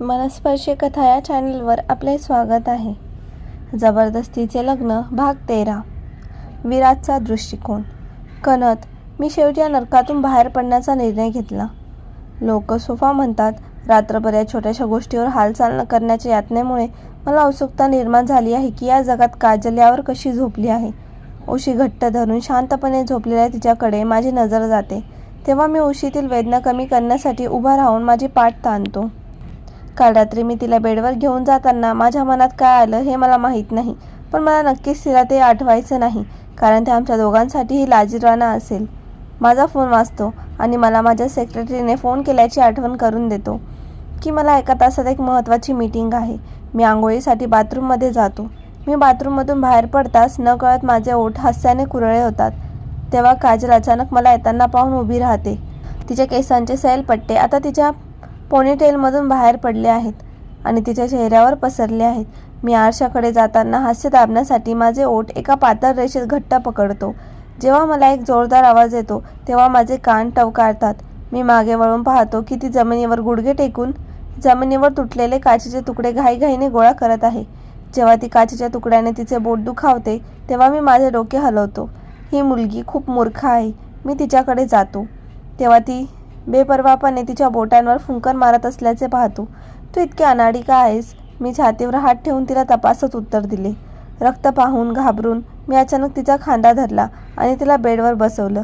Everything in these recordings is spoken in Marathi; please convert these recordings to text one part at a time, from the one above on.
मनस्पर्शी कथा या चॅनलवर आपले स्वागत आहे. जबरदस्तीचे लग्न भाग तेरा. विराजचा दृष्टिकोन. कनत मी शेवटी या नरकातून बाहेर पडण्याचा निर्णय घेतला. लोक सोफा म्हणतात रात्रभर या छोट्याशा गोष्टीवर हालचाल न करण्याच्या यातनेमुळे मला उत्सुकता निर्माण झाली आहे की या जगात काजल यावर कशी झोपली आहे. उशी घट्ट धरून शांतपणे झोपलेल्या तिच्याकडे माझी नजर जाते. तेव्हा मी उशीतील वेदना कमी करण्यासाठी उभा राहून माझी पाठ ताणतो. काल रात्री मी तिला बेडवर घेऊन जाताना माझ्या मनात काय आलं हे मला माहीत नाही पण मला नक्कीच तिला ते आठवायचं नाही कारण ते आमच्या दोघांसाठीही लाजीरवाना असेल. माझा फोन वाचतो आणि मला माझ्या सेक्रेटरीने फोन केल्याची आठवण करून देतो की मला एका तासात एक महत्त्वाची मीटिंग आहे. मी आंघोळीसाठी बाथरूममध्ये जातो. मी बाथरूममधून बाहेर पडताच न कळत माझे ओठ हास्याने कुरळे होतात. तेव्हा काजल अचानक मला येताना पाहून उभी राहते. तिच्या केसांचे सैलपट्टे आता तिच्या पोनीटेलमधून बाहेर पडले आहेत आणि तिच्या चेहऱ्यावर पसरले आहेत. मी आरशाकडे जाताना हास्य दाबण्यासाठी माझे ओठ एका पातळ रेषेत घट्ट पकडतो. जेव्हा मला एक जोरदार आवाज येतो तेव्हा माझे कान टवकारतात. मी मागे वळून पाहतो की ती जमिनीवर गुडघे टेकून जमिनीवर तुटलेले काचेचे तुकडे घाईघाईने गोळा करत आहे. जेव्हा ती काचेच्या तुकड्याने तिचे बोट दुखावते तेव्हा मी माझे डोके हलवतो. ही मुलगी खूप मूर्ख आहे. मी तिच्याकडे जातो. तेव्हा ती बेपर्वापणे तिच्या बोटांवर फुंकर मारत असल्याचे पाहतो. तू इतकी अनाडी का आहेस. मी छातीवर हात ठेवून तिला तपासत उत्तर दिले. रक्त पाहून घाबरून मी अचानक तिचा खांदा धरला आणि तिला बेडवर बसवलं.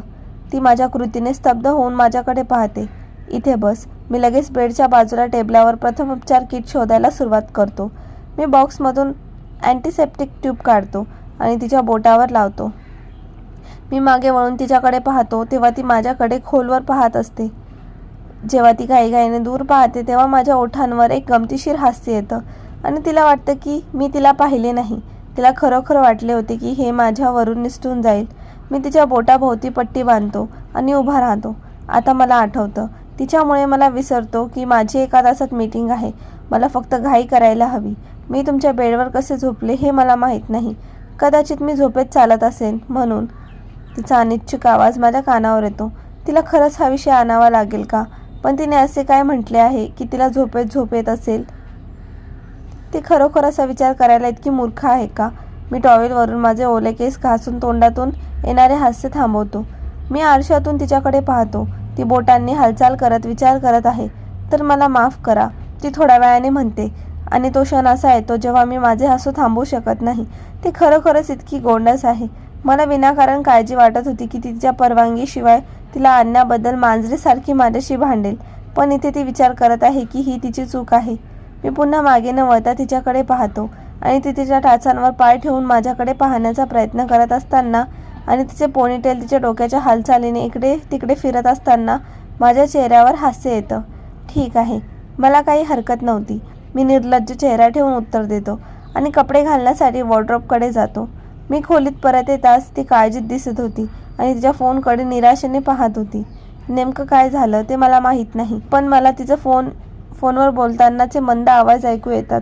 ती माझ्या कृतीने स्तब्ध होऊन माझ्याकडे पाहते. इथे बस. मी लगेच बेडच्या बाजूला टेबलावर प्रथम उपचार किट शोधायला सुरुवात करतो. मी बॉक्समधून अँटीसेप्टिक ट्यूब काढतो आणि तिच्या बोटावर लावतो. मी मागे वळून तिच्याकडे पाहतो तेव्हा ती माझ्याकडे खोलवर पाहत असते. जेव्हा ती घाईघाईने दूर पाहते तेव्हा माझ्या ओठांवर एक गमतीशीर हास्य येतं. आणि तिला वाटतं की मी तिला पाहिले नाही. तिला खरोखर वाटले होते की हे माझ्यावरून निसटून जाईल. मी तिच्या बोटाभोवती पट्टी बांधतो आणि उभा राहतो. आता मला आठवतं. तिच्यामुळे मला विसरतो की माझी एका तासात मीटिंग आहे. मला फक्त घाई करायला हवी. मी तुमच्या बेडवर कसे झोपले हे मला माहीत नाही. कदाचित मी झोपेत चालत असेन म्हणून तिचा अनिच्छुक आवाज माझ्या कानावर येतो. तिला खरंच हा विषय आणावा लागेल का? पण तिने असे काय म्हटले आहे की तिला झोपेत झोप येत असेल? ती खरोखर असा विचार करायला इतकी मूर्ख आहे का? मी टॉवेलवरून माझे ओले केस घासून तोंडातून येणारे हास्य थांबवतो. मी आरशातून तिच्याकडे पाहतो. ती बोटांनी हालचाल करत विचार करत आहे. तर मला माफ करा ती थोड्या वेळाने म्हणते. आणि तो क्षण असा येतो जेव्हा मी माझे हसू थांबवू शकत नाही. ती खरोखरच इतकी गोंडस आहे. मला विनाकारण काळजी वाटत होती की तिच्या परवानगीशिवाय तिला आणण्याबद्दल मांजरीसारखी माझ्याशी भांडेल पण इथे ती विचार करत आहे की ही तिची चूक आहे. मी पुन्हा मागे न वळता तिच्याकडे पाहतो आणि ती तिच्या टाचांवर पाय ठेवून माझ्याकडे पाहण्याचा प्रयत्न करत असताना आणि तिचे पोनीटेल तिच्या डोक्याच्या हालचालीने इकडे तिकडे फिरत असताना माझ्या चेहऱ्यावर हास्य येतं. ठीक आहे मला काही हरकत नव्हती. मी निर्लज्ज चेहरा ठेवून उत्तर देतो आणि कपडे घालण्यासाठी वॉर्ड्रॉपकडे जातो. मी खोलीत परत येताच ती काळजीत दिसत होती. आणि तिच्या फोनकडे निराशेने पाहत होती. नेमकं काय झालं ते मला माहीत नाही पण मला तिचं फोन फोनवर बोलतानाचे मंद आवाज ऐकू येतात.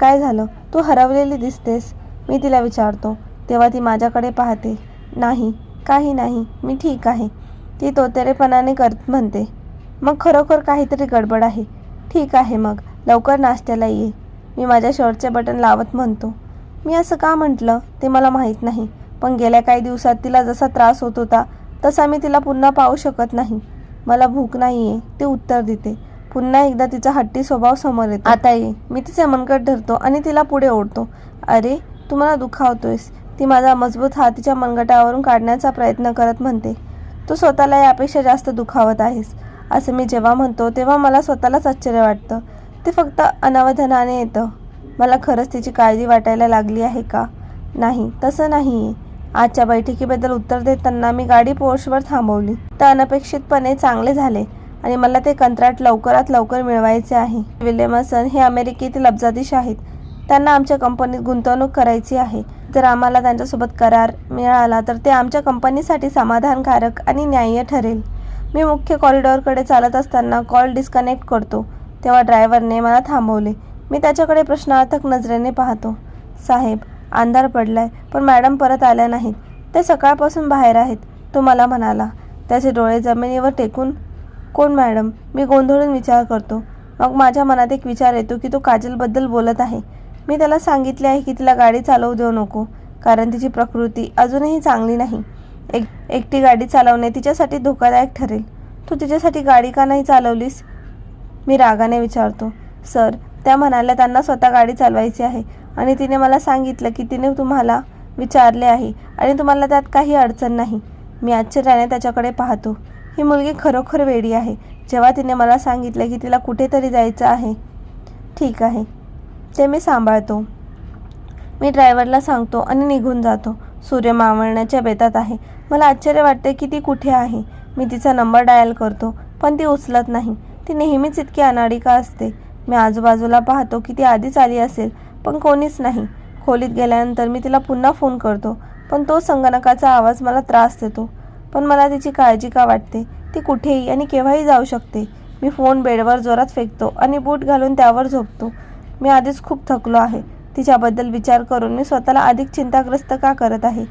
काय झालं? तू हरवलेली दिसतेस. मी तिला विचारतो. तेव्हा ती माझ्याकडे पाहते. नाही. काही नाही. मी ठीक आहे. ती तोतेरेपणाने करत म्हणते. मग खरोखर काहीतरी गडबड आहे. ठीक आहे मग. लवकर नाश्त्याला ये. मी माझ्या शर्टचे बटन लावत म्हणतो. मी असं का म्हटलं? ते मला माहीत नाही. पण गेल्या काही दिवसात तिला जसा त्रास होत होता तसा मी तिला पुन्हा पाहू शकत नाही. मला भूक नाही आहे ते उत्तर देते. पुन्हा एकदा तिचा हट्टी स्वभाव समोर येतो. आता ये. मी तिचे मनगट धरतो आणि तिला पुढे ओढतो. अरे तू मला दुखावतोयस. ती माझा मजबूत हात तिच्या मनगटावरून काढण्याचा प्रयत्न करत म्हणते. तू स्वतःला यापेक्षा जास्त दुखावत आहेस. असं मी जेव्हा म्हणतो तेव्हा मला स्वतःलाच आश्चर्य वाटतं. ते फक्त अनावधानाने येतं. मला खरंच तिची काळजी वाटायला लागली आहे का? नाही तसं नाही आहे आजच्या बैठकीबद्दल उत्तर देताना मी गाडी पोर्शवर थांबवली. तर अनपेक्षितपणे चांगले झाले आणि मला ते कंत्राट लवकरात लवकर मिळवायचे आहे. विल्यमसन हे अमेरिकेतील अब्जाधीश आहेत त्यांना आमच्या कंपनीत गुंतवणूक करायची आहे. जर आम्हाला त्यांच्यासोबत करार मिळाला तर ते आमच्या कंपनीसाठी समाधानकारक आणि न्याय्य ठरेल. मी मुख्य कॉरिडॉरकडे चालत असताना कॉल डिस्कनेक्ट करतो. तेव्हा ड्रायव्हरने मला थांबवले. मी त्याच्याकडे प्रश्नार्थक नजरेने पाहतो. साहेब अंधार पडलाय पण मॅडम परत आल्या नाहीत. ते सकाळपासून बाहेर आहेत तो मला म्हणाला. त्याचे डोळे जमिनीवर टेकून कोण मॅडम? मी गोंधळून विचार करतो. मग माझ्या मनात एक विचार येतो की तो काजलबद्दल बोलत आहे. मी त्याला सांगितले आहे की तिला गाडी चालवू देऊ नको कारण तिची प्रकृती अजूनही चांगली नाही. एक एकटी गाडी चालवणे तिच्यासाठी धोकादायक ठरेल. तू तिच्यासाठी गाडी का नाही चालवलीस? मी रागाने विचारतो. सर त्या म्हणाल्या त्यांना स्वतः गाडी चालवायची आहे. आणि तिने मला सांगितलं की तिने तुम्हाला विचारले आहे आणि तुम्हाला त्यात काही अडचण नाही. मी आश्चर्याने त्याच्याकडे पाहतो. ही मुलगी खरोखर वेडी आहे. जेव्हा तिने मला सांगितलं की तिला कुठेतरी जायचं आहे ठीक आहे ते मी सांभाळतो. मी ड्रायव्हरला सांगतो आणि निघून जातो. सूर्य मावळण्याच्या बेतात आहे. मला आश्चर्य वाटते की ती कुठे आहे. मी तिचा नंबर डायल करतो पण ती उचलत नाही. ती नेहमीच इतकी अनाडिका असते. मी आजूबाजूला पाहतो की ती आधीच आली असेल पण कोणीच नाही. खोलीत गेल्यानंतर मी तिला पुन्हा फोन करतो पण तो संगणकाचा आवाज मला त्रास देतो. पण मला तिची काळजी का वाटते? ती कुठेही आणि केव्हाही जाऊ शकते. मी फोन बेडवर जोरात फेकतो आणि बूट घालून त्यावर झोपतो. मी आधीच खूप थकलो आहे. तिच्याबद्दल विचार करून मी स्वतःला अधिक चिंताग्रस्त का करत आहे?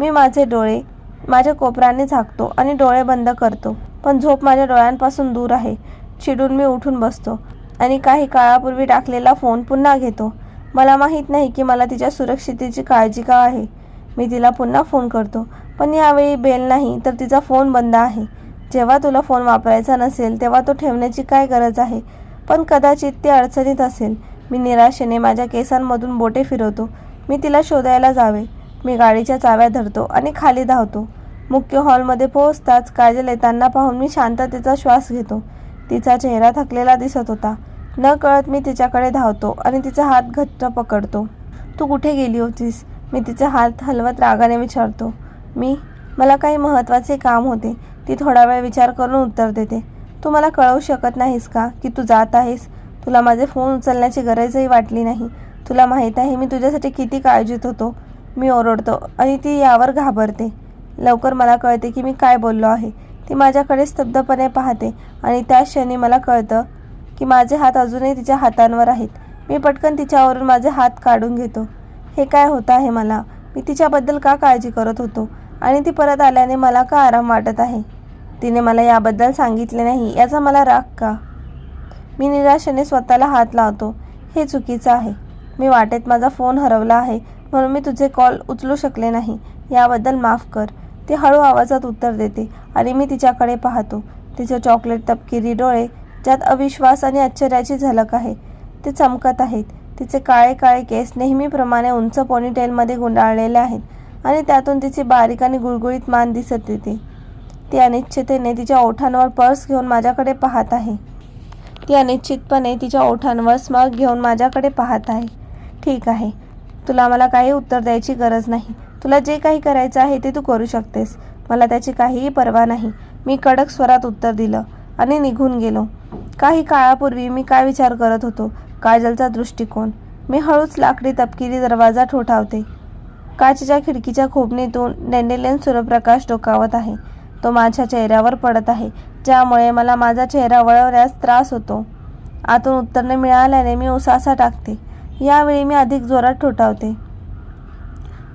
मी माझे डोळे माझ्या कोपऱ्याने झाकतो आणि डोळे बंद करतो पण झोप माझ्या डोळ्यांपासून दूर आहे. चिडून मी उठून बसतो. आणि काही काळापूर्वी टाकलेला फोन पुन्हा घेतो. मला माहीत नाही की मला तिच्या सुरक्षितेची काळजी का आहे. मी तिला पुन्हा फोन करतो. पण यावेळी बेल नाही तर तिचा फोन बंद आहे. जेव्हा तुला फोन वापरायचा नसेल तेव्हा तो ठेवण्याची काय गरज आहे? पण कदाचित ते अडचणीत असेल. मी निराशेने माझ्या केसांमधून बोटे फिरवतो. मी तिला शोधायला जावे. मी गाडीच्या चाव्या धरतो आणि खाली धावतो. मुख्य हॉलमध्ये पोहोचताच काजल येताना पाहून मी शांततेचा श्वास घेतो. तिचा चेहरा थकलेला दिसत होता. न कळत मी तिच्याकडे धावतो आणि तिचा हात घट्ट पकडतो. तू कुठे गेली होतीस? मी तिचा हात हलवत रागाने विचारतो. मी? मला काही महत्त्वाचे काम होते. ती थोडा वेळ विचार करून उत्तर देते. तू मला कळवू शकत नाहीस का की तू जात आहेस? तुला माझे फोन उचलण्याची गरजही वाटली नाही. तुला माहीत आहे मी तुझ्यासाठी किती काळजीत होतो. मी ओरडतो आणि ती यावर घाबरते. लवकर मला कळते की मी काय बोललो आहे. ती माझ्याकडे स्तब्धपणे पाहते आणि त्या क्षणी मला कळतं की माझे हात अजूनही तिच्या हातांवर आहेत. मी पटकन तिच्यावरून माझे हात काढून घेतो. हे काय होतं आहे मला? मी तिच्याबद्दल का काळजी करत होतो? आणि ती परत आल्याने मला का आराम वाटत आहे? तिने मला याबद्दल सांगितले नाही याचा मला राग का? मी निराशेने स्वतःला हात लावतो. हे चुकीचं आहे. मी वाटेत माझा फोन हरवला आहे म्हणून मी तुझे कॉल उचलू शकले नाही. याबद्दल माफ कर. ती हळू आवाजात उत्तर देते आणि मी तिच्याकडे पाहतो. तिचे चॉकलेट तपकिरी डोळे ज्यात अविश्वास आणि आश्चर्याची झलक आहे. ते चमकत आहेत. तिचे काळे काळे केस नेहमीप्रमाणे उंच पोनीटेलमध्ये गुंडाळलेले आहेत आणि त्यातून तिची बारीक आणि गुळगुळीत मान दिसत येते ती अनिश्चितेने तिच्या ओठांवर पर्स घेऊन माझ्याकडे पाहत आहे. ती अनिश्चितपणे तिच्या ओठांवर स्मग घेऊन माझ्याकडे पाहत आहे. ठीक आहे. तुला मला काही उत्तर द्यायची गरज नाही. तुला जे काही करायचं आहे ते तू करू शकतेस. मला त्याची काहीही पर्वा नाही. मी कडक स्वरात उत्तर दिलं आणि निघून गेलो. काही काळापूर्वी मी काय विचार करत होतो? काजलचा दृष्टिकोन. मी हळूच लाकडी तपकिरी दरवाजा ठोठावते. काचेच्या खिडकीच्या खोबणीतून डेंडेलियन सूर्यप्रकाश डोकावत आहे. तो माझ्या चेहऱ्यावर पडत आहे ज्यामुळे मला माझा चेहरा वळवण्यास त्रास होतो. आतून उत्तर न मिळाल्याने मी उसासा टाकते. यावेळी मी अधिक जोरात ठोठावते.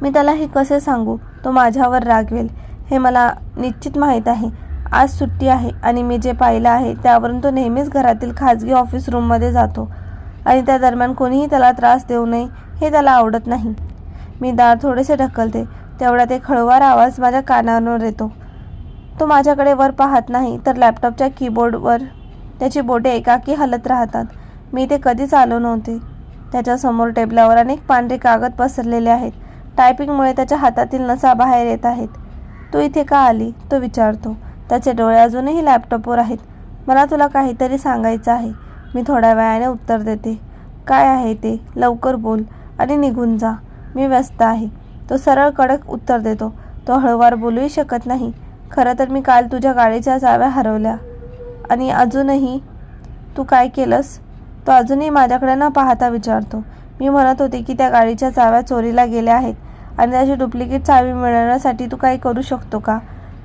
मी त्याला हे कसे सांगू? तो माझ्यावर रागवेल. हे मला निश्चित माहीत आहे. आज सुट्टी आहे आणि मी जे पाहिलं आहे त्यावरून तो नेहमीच घरातील खाजगी ऑफिस रूममध्ये जातो आणि त्या दरम्यान कोणीही त्याला त्रास देऊ नये हे त्याला आवडत नाही. मी दार थोडेसे ढकलते तेवढ्यात एक हळूवार आवाज माझ्या कानावर येतो. तो माझ्याकडे वर पाहत नाही तर लॅपटॉपच्या कीबोर्डवर त्याची बोटे एकाकी हलत राहतात. मी ते कधीच आलो नव्हते. त्याच्यासमोर टेबलावर अनेक पांढरे कागद पसरलेले आहेत. टायपिंगमुळे त्याच्या हातातील नसा बाहेर येत आहेत. तू इथे का आली? तो विचारतो. त्याचे डोळे अजूनही लॅपटॉपवर आहेत. मला तुला काहीतरी सांगायचं आहे. मी थोड्या वेळाने उत्तर देते. काय आहे ते? लवकर बोल आणि निघून जा. मी व्यस्त आहे. तो सरळ कडक उत्तर देतो. तो हळूवार बोलूही शकत नाही. खरं तर मी काल तुझ्या गाडीच्या चाव्या हरवल्या. आणि अजूनही तू काय केलंस? तो अजूनही माझ्याकडे न पाहता विचारतो. मी म्हणत होते की त्या गाडीच्या चाव्या चोरीला गेल्या आहेत. आणि त्याची डुप्लिकेट चावी मिळवण्यासाठी तू काही करू शकतो का?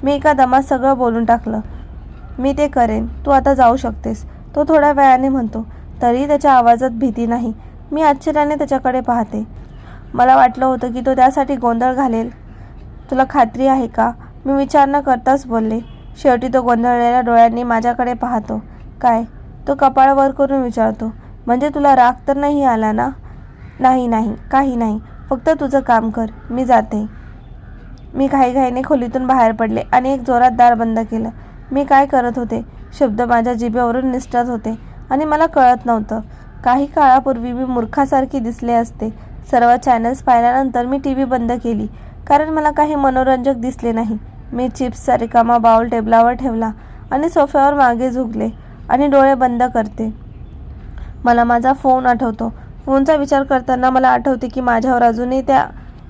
मी एका दमात सगळं बोलून टाकलं. मी ते करेन. तू आता जाऊ शकतेस. तो थोड्या वेळाने म्हणतो. तरी त्याच्या आवाजात भीती नाही. मी आश्चर्याने त्याच्याकडे पाहते. मला वाटलं होतं की तो त्यासाठी गोंधळ घालेल. तुला खात्री आहे का? मी विचार न करताच बोलले. शेवटी तो गोंधळलेल्या डोळ्यांनी माझ्याकडे पाहतो. काय? तो कपाळ वर करून विचारतो. म्हणजे तुला राग तर नाही आला ना? नाही नाही. काही नाही. फक्त तुझं काम कर. मी जाते. मी घाईघाईने खोलीतून बाहेर पडले आणि एक जोरात दार बंद केलं. मी काय करत होते? शब्द माझ्या जिभेवरून निसटत होते आणि मला कळत नव्हतं. काही काळापूर्वी मी मूर्खासारखी दिसले असते. सर्व चॅनल्स पाहिल्यानंतर मी टी व्ही बंद केली कारण मला काही मनोरंजक दिसले नाही. मी चिप्सचा रिकामा बाउल टेबलावर ठेवला आणि सोफ्यावर मागे झुकले आणि डोळे बंद करते. मला माझा फोन आठवतो. फोनचा विचार करताना मला आठवते की माझ्यावर अजूनही त्या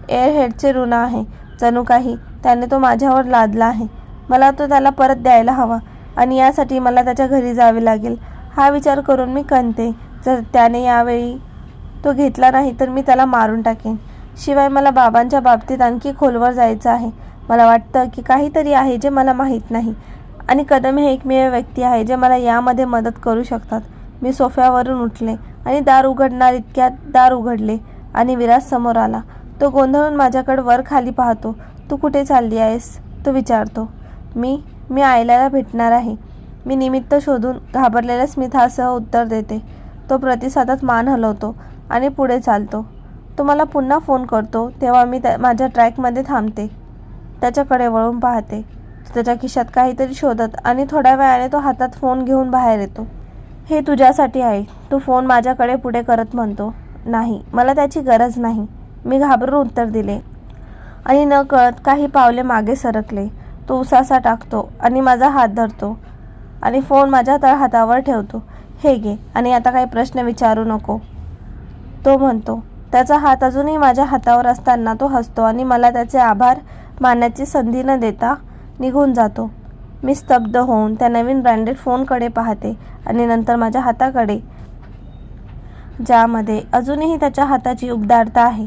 एअरहेडचे ऋण आहे. जणू काही. त्याने तो माझ्यावर लादला आहे. मला तो त्याला परत द्यायला हवा आणि यासाठी मला त्याच्या घरी जावे लागेल. हा विचार करून मी कणते जर त्याने यावेळी तो घेतला नाही तर मी त्याला मारून टाकेन. शिवाय मला बाबांच्या बाबतीत आणखी खोलवर जायचं आहे. मला वाटतं की काहीतरी आहे जे मला माहीत नाही. आणि कदम हे एकमेव व्यक्ती आहे जे मला यामध्ये मदत करू शकतात. मी सोफ्यावरून उठले आणि दार उघडणार इतक्यात दार उघडले आणि विराज समोर आला. तो गोंधळून माझ्याकडे वर खाली पाहतो. तू कुठे चालली आहेस? तो विचारतो. मी मी आयलाला भेटणार आहे. मी निमित्त शोधून घाबरलेल्या स्मितासह उत्तर देते. तो प्रतिसादात मान हलवतो आणि पुढे चालतो. तो मला पुन्हा फोन करतो तेव्हा मी त्या माझ्या ट्रॅकमध्ये थांबते. त्याच्याकडे वळून पाहते. तो त्याच्या खिशात काहीतरी शोधत आणि थोड्या वेळाने तो हातात फोन घेऊन बाहेर येतो. हे तुझ्यासाठी आहे. तू फोन माझ्याकडे पुढे करत म्हणतो. नाही मला त्याची गरज नाही. मी घाबरून उत्तर दिले. आणि न कळत काही पावले मागे सरकले. तो उसासा टाकतो आणि माझा हात धरतो आणि फोन माझ्या तळ हातावर ठेवतो. हे घे आणि आता काही प्रश्न विचारू नको. तो म्हणतो त्याचा हात अजूनही माझ्या हातावर असताना तो हसतो आणि मला त्याचे आभार मानण्याची संधी न देता निघून जातो. मी स्तब्ध होऊन त्या नवीन ब्रँडेड फोनकडे पाहते आणि नंतर माझ्या हाताकडे ज्यामध्ये अजूनही त्याच्या हाताची उबदारता आहे.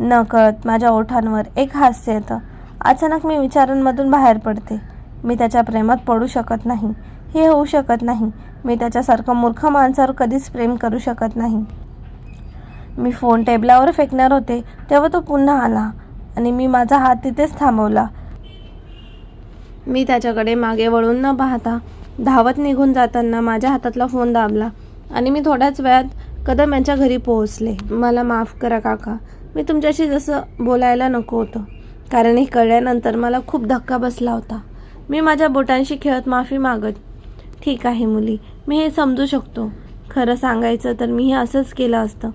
नकळत माझ्या ओठांवर एक हास्य येतं. अचानक मी विचारांमधून बाहेर पडते. मी त्याच्या प्रेमात पडू शकत नाही. हे होऊ शकत नाही. मी त्याच्यासारखं मूर्ख माणसावर कधीच प्रेम करू शकत नाही. मी फोन टेबलावर फेकणार होते तेव्हा तो पुन्हा आला आणि मी माझा हात तिथेच थांबवला. मी त्याच्याकडे मागे वळून न पाहता धावत निघून जाताना माझ्या हातातला फोन दाबला आणि मी थोड्याच वेळात कदम यांच्या घरी पोहोचले. मला माफ करा काका. मी तुमच्याशी जसं बोलायला नको होतं. कारण हे कळल्यानंतर मला खूप धक्का बसला होता. मी माझ्या बोटांशी खेळत माफी मागत ठीक आहे मुली मी हे समजू शकतो. खरं सांगायचं तर मी हे असंच केलं असतं.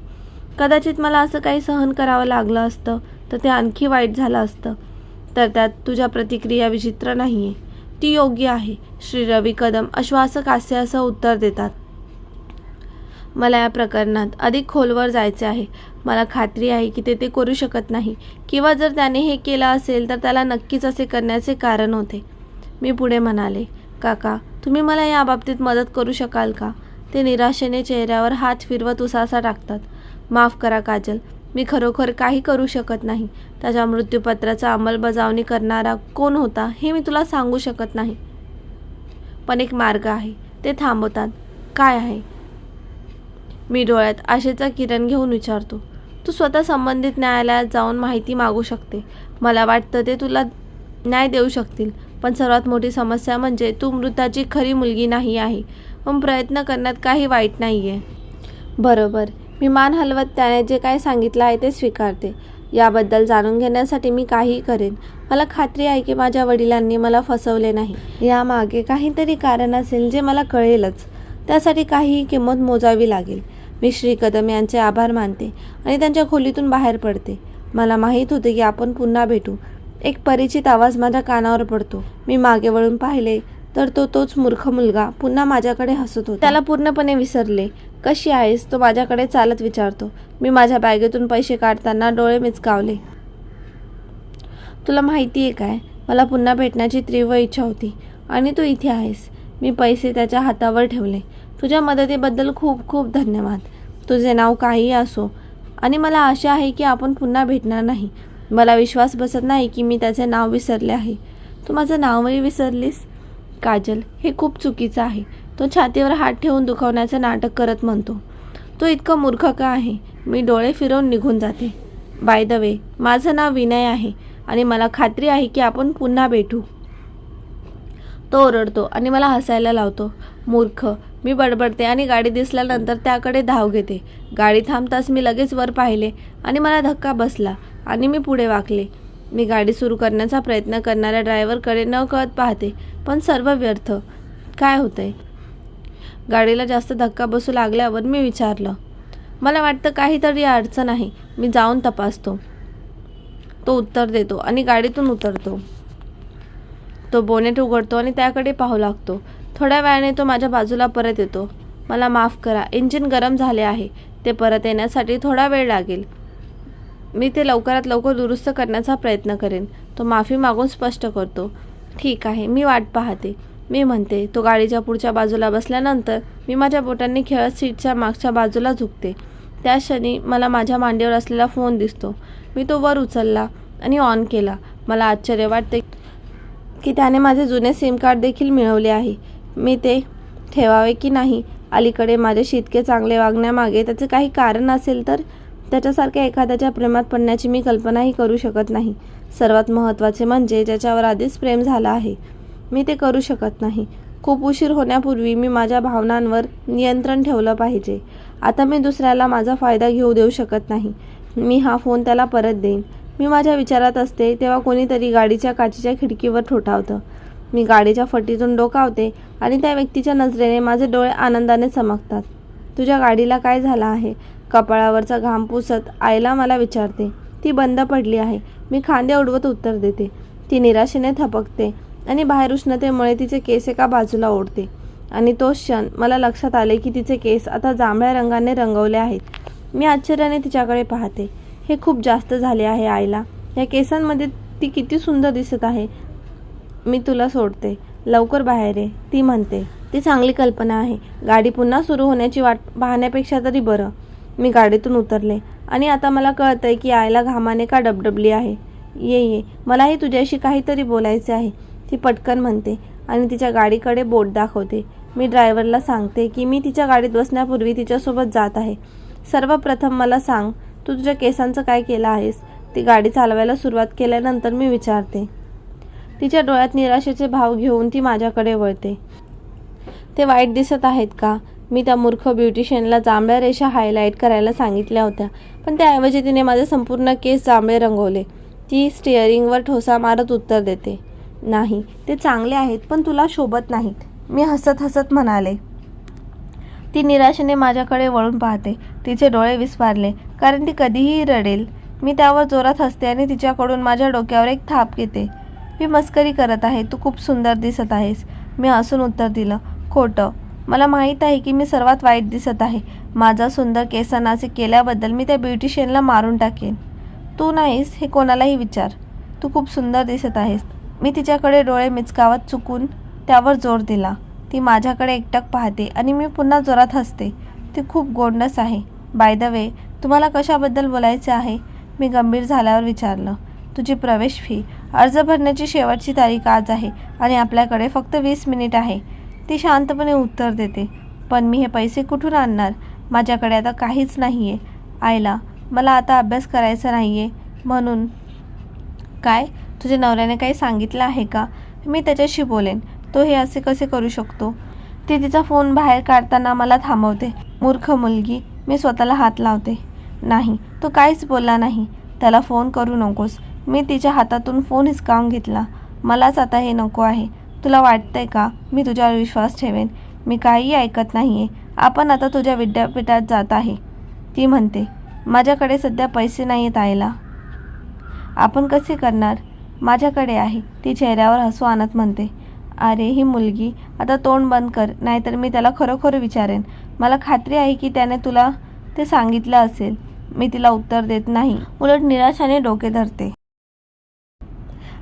कदाचित मला असं काही सहन करावं लागलं असतं तर ते आणखी वाईट झालं असतं. तर त्यात तुझ्या प्रतिक्रिया विचित्र नाही आहे ती योग्य आहे. श्री रवी कदम आश्वासक हास्य असं उत्तर देतात. मला या प्रकरणात अधिक खोलवर जायचे आहे. मला खात्री आहे की ते ते करू शकत नाही. किंवा जर त्याने हे केलं असेल तर त्याला नक्कीच असे करण्याचे कारण होते. मी पुढे म्हणाले काका तुम्ही मला याबाबतीत मदत करू शकाल का? ते निराशेने चेहऱ्यावर हात फिरवत उसासा टाकतात. माफ करा काजल मी खरोखर काही करू शकत नाही. त्याच्या मृत्यूपत्राचा अंमलबजावणी करणारा कोण होता हे मी तुला सांगू शकत नाही. पण एक मार्ग आहे. ते थांबवतात. काय आहे? मी डोळ्यात आशेचा किरण घेऊन विचारतो तू स्वतः संबंधित न्यायालयात जाऊन माहिती मागू शकते. मला वाटतं ते तुला न्याय देऊ शकतील पण सर्वात मोठी समस्या म्हणजे तू मृताची खरी मुलगी नाही आहे. पण प्रयत्न करण्यात काही वाईट नाही आहे बरोबर. मी मान हलवत त्याने जे काय सांगितलं आहे ते स्वीकारते. याबद्दल जाणून घेण्यासाठी मी काही करेन. मला खात्री आहे की माझ्या वडिलांनी मला फसवले नाही. यामागे काहीतरी कारण असेल जे मला कळेलच. त्यासाठी काहीही किंमत मोजावी लागेल. मी श्री कदम यांचे आभार मानते आणि त्यांच्या खोलीतून बाहेर पडते. मला माहीत होते की आपण पुन्हा भेटू. एक परिचित आवाज माझ्या कानावर पडतो. मी मागे वळून पाहिले तर तो तोच मूर्ख मुलगा पुन्हा माझ्याकडे हसत होता. त्याला पूर्णपणे विसरले. कशी आहेस? तो माझ्याकडे चालत विचारतो. मी माझ्या बॅगेतून पैसे काढताना डोळे मिचकावले. तुला माहिती आहे काय? मला पुन्हा भेटण्याची तीव्र इच्छा होती. आणि तू इथे आहेस. मी पैसे त्याच्या हातावर ठेवले. तुझ्या मदतीबद्दल खूप खूप धन्यवाद. तुझे नाव काहीही असो आणि मला आशा आहे की आपण पुन्हा भेटणार नाही. मला विश्वास बसत नाही की मी त्याचे नाव विसरले आहे. तू माझं नावही विसरलीस? काजल हे खूप चुकीचं आहे. तो छातीवर हात ठेवून दुखवण्याचं नाटक करत म्हणतो. तो इतका मूर्ख का आहे? मी डोळे फिरवून निघून जाते. बाय द वे माझं नाव विनय आहे आणि मला खात्री आहे की आपण पुन्हा भेटू. तो ओरडतो आणि मला हसायला लावतो. मूर्ख मी बडबडते आणि गाडी दिसल्यानंतर त्याकडे धाव घेते. गाडी थांबताच मी लगेच वर पाहिले आणि मला धक्का बसला आणि मी पुढे वाकले. मी गाडी सुरू करण्याचा प्रयत्न करणाऱ्या ड्रायव्हरकडे न कळत पाहते पण सर्व व्यर्थ. काय होतंय? गाडीला जास्त धक्का बसू लागल्यावर मी विचारलं मला वाटतं काहीतरी अडचण आहे. मी जाऊन तपासतो. तो उत्तर देतो आणि गाडीतून उतरतो. तो बोनेट उघडतो आणि त्याकडे पाहू लागतो. थोड्या वेळाने तो माझ्या बाजूला परत येतो. मला माफ करा इंजिन गरम झाले आहे. ते परत येण्यासाठी थोडा वेळ लागेल. मी ते लवकरात लवकर दुरुस्त करण्याचा प्रयत्न करेन. तो माफी मागून स्पष्ट करतो. ठीक आहे मी वाट पाहते. मी म्हणते तो गाडीच्या पुढच्या बाजूला बसल्यानंतर मी माझ्या बोटांनी खेळत सीटच्या मागच्या बाजूला झुकते. त्या क्षणी मला माझ्या मांडीवर असलेला फोन दिसतो. मी तो वर उचलला आणि ऑन केला. मला आश्चर्य वाटते की त्याने माझे जुने सिम कार्ड देखील मिळवले आहे. मी ते ठेवावे की नाही? अलीकडे माझ्याशी इतके चांगले वागण्यामागे त्याचे काही कारण असेल तर? त्याच्यासारख्या एखाद्याच्या प्रेमात पडण्याची मी कल्पनाही करू शकत नाही. सर्वात महत्त्वाचे म्हणजे ज्याच्यावर आधीच प्रेम झालं आहे मी ते करू शकत नाही. खूप उशीर होण्यापूर्वी मी माझ्या भावनांवर नियंत्रण ठेवलं पाहिजे. आता मी दुसऱ्याला माझा फायदा घेऊ देऊ शकत नाही. मी हा फोन त्याला परत देईन. मी माझ्या विचारात असते तेव्हा कोणीतरी गाडीच्या काचेच्या खिडकीवर ठोठावतं. मी गाडीच्या फटीतून डोकावते आणि त्या व्यक्तीच्या नजरेने माझे डोळे आनंदाने चमकतात. तुझ्या गाडीला काय झालं आहे? कपाळावरचा घाम पुसत आईला मला विचारते. ती बंद पडली आहे. मी खांदे उडवत उत्तर देते. ती निराशेने थपकते आणि बाहेर उष्णतेमुळे तिचे केस एका बाजूला ओढते. आणि तो क्षण मला लक्षात आले की तिचे केस आता जांभळ्या रंगाने रंगवले आहेत. मी आश्चर्याने तिच्याकडे पाहते. हे खूप जास्त झाले आहे आईला. या केसांमध्ये ती किती सुंदर दिसत आहे. मी तुला सोडते. लवकर बाहेर ये. ती म्हणते ती चांगली कल्पना आहे. गाडी पुन्हा सुरू होण्याची वाट पाहण्यापेक्षा तरी बरं. मी गाडीतून उतरले. आणि आता मला कळतंय की आईला घामाने का डबडबली आहे? ये ये. मलाही तुझ्याशी काहीतरी बोलायचे आहे. ती पटकन म्हणते आणि तिच्या गाडीकडे बोट दाखवते. मी ड्रायव्हरला सांगते की मी तिच्या गाडीत बसण्यापूर्वी तिच्यासोबत जात आहे. सर्वप्रथम मला सांग तू तुझ्या केसांचं काय केलं आहेस? ती गाडी चालवायला सुरुवात केल्यानंतर मी विचारते. तिच्या डोळ्यात निराशेचे भाव घेऊन ती माझ्याकडे वळते. ते वाईट दिसत आहेत का? मी त्या मूर्ख ब्युटिशियनला जांभळ्या रेषा हायलाईट करायला सांगितल्या होत्या पण त्याऐवजी तिने माझे संपूर्ण केस जांभळे रंगवले. ती स्टिअरिंगवर ठोसा मारत उत्तर देते नाही ते चांगले आहेत पण तुला शोभत नाहीत. मी हसत हसत म्हणाले. ती निराशेने माझ्याकडे वळून पाहते. तिचे डोळे विस्फारले कारण ती कधीही रडेल. मी त्यावर जोरात हसते आणि तिच्याकडून माझ्या डोक्यावर एक थाप घेते. मी मस्करी करत आहे तू खूप सुंदर दिसत आहेस. मी हसून उत्तर दिलं खोटं. मला माहीत आहे की मी सर्वात वाईट दिसत आहे. माझा सुंदर केसानासे केल्याबद्दल मी त्या ब्युटिशियनला मारून टाकेन. तू नाहीस हे कोणालाही विचार. तू खूप सुंदर दिसत आहेस. मी तिच्याकडे डोळे मिचकावत चुकून त्यावर जोर दिला. ती माझ्याकडे एकटक पाहते आणि मी पुन्हा जोरात हसते. ती खूप गोंडस आहे. बाय द वे तुम्हाला कशाबद्दल बोलायचे आहे? मी गंभीर झाल्यावर विचारलं. तुझी प्रवेश फी. अर्ज भरण्याची शेवटची तारीख आज आहे आणि आपल्याकडे फक्त वीस मिनिट आहे. ती शांतपणे उत्तर देते. पण मी हे पैसे कुठून आणणार? माझ्याकडे आता काहीच नाही आहे आईला मला आता अभ्यास करायचा नाही आहे म्हणून काय? तुझ्या नवऱ्याने काही सांगितलं आहे का? मी त्याच्याशी बोलेन. तो हे असे कसे करू शकतो? ती तिचा फोन बाहेर काढताना मला थांबवते. मूर्ख मुलगी मी स्वतःला हात लावते. नाही तो काहीच बोलला नाही. त्याला फोन करू नकोस. मी तिच्या हातातून फोन हिसकावून घेतला. मलाच आता हे नको आहे. तुला वाटतंय का? मी तुझ्यावर विश्वास ठेवेन. मी काहीही ऐकत नाही आहे आपण आता तुझ्या विद्यापीठात जात आहे. ती म्हणते माझ्याकडे सध्या पैसे नाही आहेत आईला. आपण कसे करणार? माझ्याकडे आहे. ती चेहऱ्यावर हसू आणत म्हणते अरे ही मुलगी आता तोंड बंद कर नाहीतर मी त्याला खरोखर विचारेन. मला खात्री आहे की त्याने तुला ते सांगितलं असेल. मी तिला उत्तर देत नाही. उलट निराशाने डोके धरते.